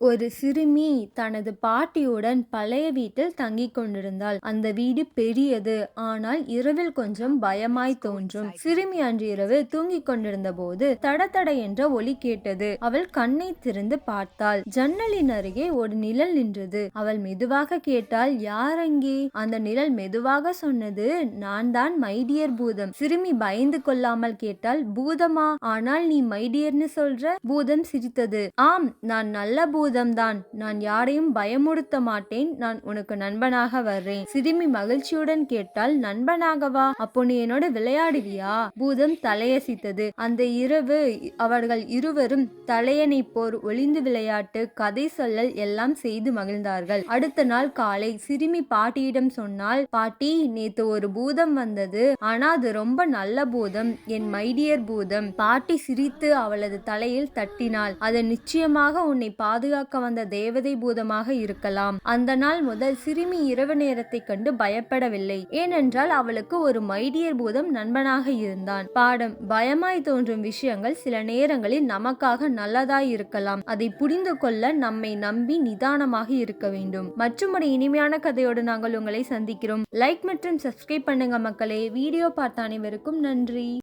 ஒரு சிறுமி தனது பாட்டியுடன் பழைய வீட்டில் தங்கிக் கொண்டிருந்தாள். அந்த வீடு பெரியது. ஆனால் இரவில் கொஞ்சம் பயமாய் தோன்றும். சிறுமி அன்று இரவு தூங்கிக் கொண்டிருந்த போது தட தட என்ற ஒலி கேட்டது. அவள் கண்ணை திறந்து பார்த்தாள். ஜன்னலின் அருகே ஒரு நிழல் நின்றது. அவள் மெதுவாக கேட்டால் யார் அங்கே? அந்த நிழல் மெதுவாக சொன்னது நான் தான் மைடியர் பூதம். சிறுமி பயந்து கொள்ளாமல் கேட்டால் பூதமா? ஆனால் நீ மைடியர்னு சொல்ற? பூதம் சிரித்தது ஆம் நான் நல்ல பூதம். பூதம்தான் நான் யாரையும் பயமுறுத்த மாட்டேன். நான் உனக்கு நண்பனாக வர்றேன். சிறுமி மகிழ்ச்சியுடன் கேட்டால் நண்பனாகவா? அப்போ நீ என்னோட விளையாடுவியா? பூதம் தலையசித்தது. அந்த இரவு அவர்கள் இருவரும் தலையணை போர் ஒளிந்து விளையாட்டு கதை சொல்லல் எல்லாம் செய்து மகிழ்ந்தார்கள். அடுத்த நாள் காலை சிறுமி பாட்டியிடம் சொன்னால் பாட்டி நேத்து ஒரு பூதம் வந்தது. ஆனா அது ரொம்ப நல்ல பூதம். என் மைடியர் பூதம். பாட்டி சிரித்து அவளது தலையில் தட்டினாள். அது நிச்சயமாக உன்னை பாதுகாக்க வந்த தேவதை பூதமாக இருக்கலாம். அந்த நாள் முதல் சிறுமி இரவு நேரத்தை கண்டு பயப்படவில்லை. ஏனென்றால் அவளுக்கு ஒரு மைடியர் பூதம் நண்பனாக இருந்தான். பாடம் பயமாய் தோன்றும் விஷயங்கள் சில நேரங்களில் நமக்காக நல்லதாய் இருக்கலாம் அதை புரிந்து கொள்ள நம்மை நம்பி நிதானமாக இருக்க வேண்டும். மற்றும் ஒரு இனிமையான கதையோடு நாங்கள் உங்களை சந்திக்கிறோம். லைக் மற்றும் சப்ஸ்கிரைப் பண்ணுங்க மக்களே. வீடியோ பார்த்த அனைவருக்கும் நன்றி.